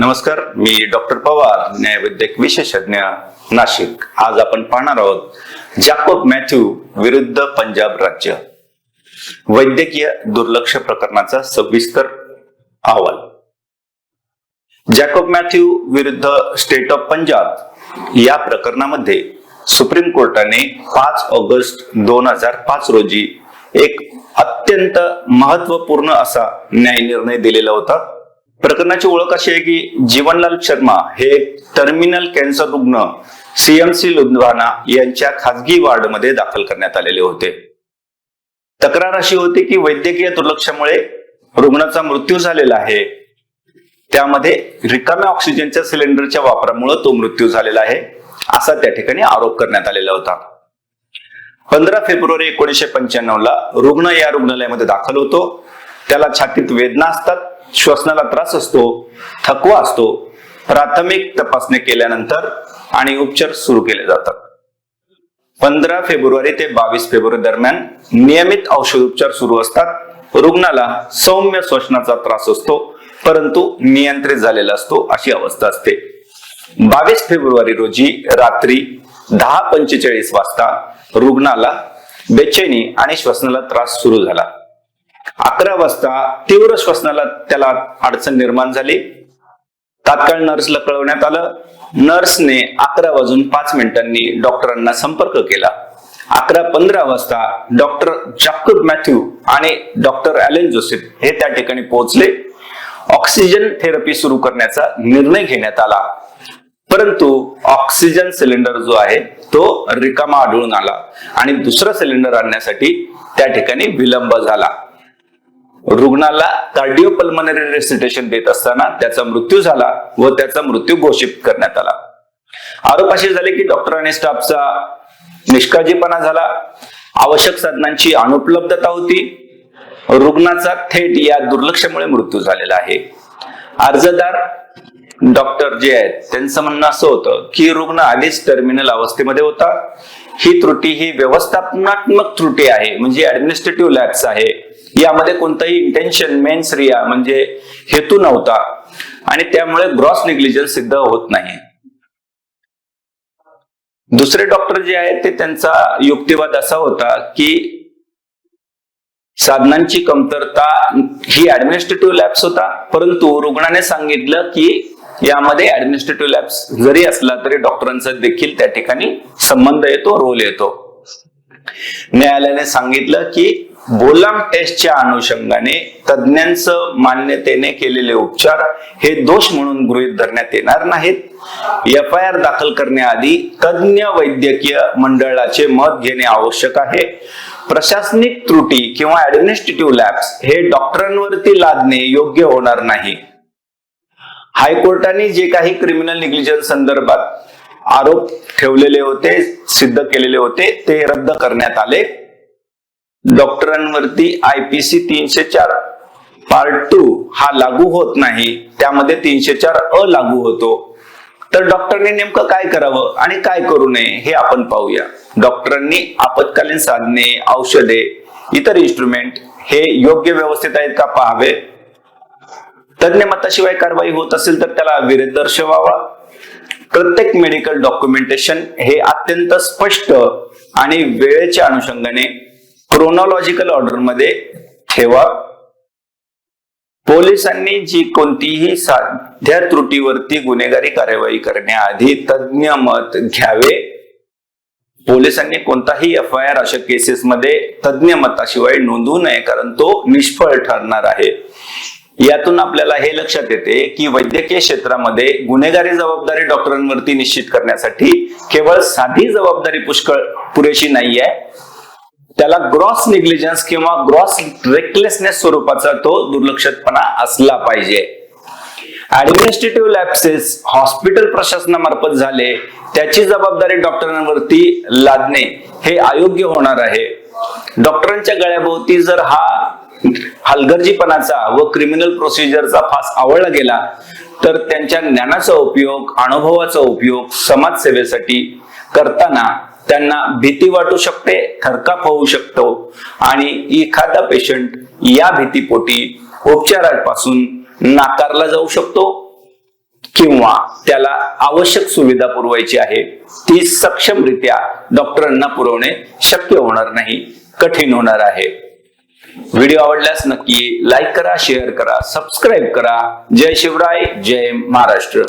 नमस्कार मी डॉक्टर पवार न्यायवैद्यक विशेषज्ञ नाशिक. आज आपण पाहणार आहोत जॅकोब मॅथ्यू विरुद्ध पंजाब राज्य. वैद्यकीय दुर्लक्ष प्रकरणाचा सविस्तर अहवाल. जॅकोब मॅथ्यू विरुद्ध स्टेट ऑफ पंजाब या प्रकरणामध्ये सुप्रीम कोर्टाने पाच ऑगस्ट दोन हजार पाच रोजी एक अत्यंत महत्त्वपूर्ण असा न्याय निर्णय दिलेला होता. प्रकरणाची ओळख अशी आहे की जीवनलाल शर्मा हे टर्मिनल कॅन्सर रुग्ण सीएमसी लुधियाना यांच्या खासगी वार्डमध्ये दाखल करण्यात आलेले होते. तक्रार अशी होती की वैद्यकीय दुर्लक्षामुळे रुग्णाचा मृत्यू झालेला आहे. त्यामध्ये रिकाम्या ऑक्सिजनच्या सिलेंडरच्या वापरामुळे तो मृत्यू झालेला आहे असा त्या ठिकाणी आरोप करण्यात आलेला होता. पंधरा फेब्रुवारी एकोणीसशे पंच्याण्णव ला रुग्ण या रुग्णालयामध्ये दाखल होतो. त्याला छातीत वेदना असतात. श्वसनाला त्रास असतो थकवा असतो प्राथमिक तपासणी केल्यानंतर आणि उपचार सुरू केले जातात. पंधरा फेब्रुवारी ते बावीस फेब्रुवारी दरम्यान नियमित औषधोपचार सुरू असतात. रुग्णाला सौम्य श्वसनाचा त्रास असतो परंतु नियंत्रित झालेला असतो अशी अवस्था असते. बावीस फेब्रुवारी रोजी रात्री दहा पंचेचाळीस वाजता रुग्णाला बेचैनी आणि श्वसनाला त्रास सुरू झाला. अकरा वाजता तीव्र श्वसनाला त्याला अडचण निर्माण झाली. तात्काळ नर्सला कळवण्यात आलं. नर्सने अकरा वाजून पाच मिनिटांनी डॉक्टरांना संपर्क केला. अकरा पंधरा वाजता डॉक्टर जॅकोब मॅथ्यू आणि डॉक्टर अलेन जोसेफ हे त्या ठिकाणी पोहोचले. ऑक्सिजन थेरपी सुरू करण्याचा निर्णय घेण्यात आला. परंतु ऑक्सिजन सिलेंडर जो आहे तो रिकामा आढळून आला आणि दुसरा सिलेंडर आणण्यासाठी त्या ठिकाणी विलंब झाला. रुग्णाला कार्डिओपल्मनरी रेसिटेशन देत असताना त्याचा मृत्यू झाला व त्याचा मृत्यू घोषित करण्यात आला. आरोप असे झाले की डॉक्टर आणि स्टाफचा निष्काळजीपणा झाला. आवश्यक साधनांची अनुपलब्धता होती. रुग्णाचा थेट या दुर्लक्षामुळे मृत्यू झालेला आहे. अर्जदार डॉक्टर जे आहेत त्यांचं म्हणणं असं होतं की रुग्ण आधीच टर्मिनल अवस्थेमध्ये होता. ही त्रुटी ही व्यवस्थापनात्मक त्रुटी आहे. म्हणजे ऍडमिनिस्ट्रेटिव्ह लॅब्स आहे. यामध्ये कोणताही इंटेन्शन मेन्स रिया म्हणजे हेतू नव्हता. आणि त्यामुळे ग्रॉस निग्लिजन्स सिद्ध होत नाही. दुसरे डॉक्टर जे आहेत ते त्यांचा युक्तिवाद असा होता की साधनांची कमतरता ही ऍडमिनिस्ट्रेटिव्ह लॅब्स होता. परंतु रुग्णाने सांगितलं की यामध्ये ऍडमिनिस्ट्रेटिव्ह लॅब्स जरी असला तरी डॉक्टरांचा देखील त्या ठिकाणी संबंध येतो रोल येतो. न्यायालयाने सांगितलं की बोलाम टेस्टच्या अनुषंगाने तज्ज्ञांचं मान्यतेने केलेले उपचार हे दोष म्हणून गृहीत धरण्यात येणार नाहीत. एफ आय आर दाखल करण्याआधी तज्ज्ञ वैद्यकीय मंडळाचे मत घेणे आवश्यक आहे. प्रशासनिक त्रुटी किंवा ऍडमिनिस्ट्रेटिव्ह लॅब्स हे डॉक्टरांवरती लादणे योग्य होणार नाही. हायकोर्टाने जे काही क्रिमिनल निग्लिजन्स संदर्भात आरोप ठेवलेले होते सिद्ध केलेले होते ते रद्द करण्यात आले. डॉक्टरांवरती आय पी सी तीनशे चार. पार्ट टू हा लागू होत नाही त्यामध्ये तीनशे चार अ लागू होतो. तर डॉक्टरने नेमकं काय करावं आणि काय करू नये हे आपण पाहूया. डॉक्टरांनी आपत्कालीन साधने औषधे इतर इन्स्ट्रुमेंट हे योग्य व्यवस्थित आहेत का पाहावे? तज्ञ मताशिवाय कारवाई होत असेल तर त्याला विरोध दर्शवावा. प्रत्येक मेडिकल डॉक्युमेंटेशन हे अत्यंत स्पष्ट आणि वेळेच्या अनुषंगाने क्रोनॉलॉजिकल ऑर्डरमध्ये ठेवा. पोलिसांनी जी कोणतीही साध्या त्रुटीवरती गुन्हेगारी कार्यवाही करण्याआधी तज्ञ मत घ्यावे. पोलिसांनी कोणताही एफ आय आर अशा केसेस मध्ये मताशिवाय नोंदवू नये कारण तो निष्फळ ठरणार आहे. यातून आपल्याला हे लक्षात येते की वैद्यकीय क्षेत्रामध्ये गुन्हेगारी जबाबदारी डॉक्टरांवरती निश्चित करण्यासाठी केवळ साधी जबाबदारी पुष्कळ पुरेशी नाहीये. त्याला ग्रॉस निग्लिजन्स किंवा ग्रॉस रेकलेसनेस स्वरूपाचा तो दुर्लक्षितपणा असला पाहिजे. ऍडमिनिस्ट्रेटिव्ह लॅप्सेस हॉस्पिटल प्रशासनामार्फत झाले त्याची जबाबदारी डॉक्टरांवरती लादणे हे अयोग्य होणार आहे. डॉक्टरांच्या गळ्याभोवती जर हा हलगर्जीपणाचा व क्रिमिनल प्रोसिजरचा फास आवळला गेला तर त्यांच्या ज्ञानाचा उपयोग अनुभवाचा उपयोग समाजसेवेसाठी करताना त्यांना भीती वाटू शकते थरकाप होऊ शकतो. आणि एखादा पेशंट या भीतीपोटी उपचारापासून नाकारला जाऊ शकतो किंवा त्याला आवश्यक सुविधा पुरवायची आहे ती सक्षमरित्या डॉक्टरांना पुरवणे शक्य होणार नाही कठीण होणार आहे. व्हिडिओ आवडल्यास नक्की लाईक करा शेअर करा सबस्क्राईब करा. जय शिवराय जय महाराष्ट्र.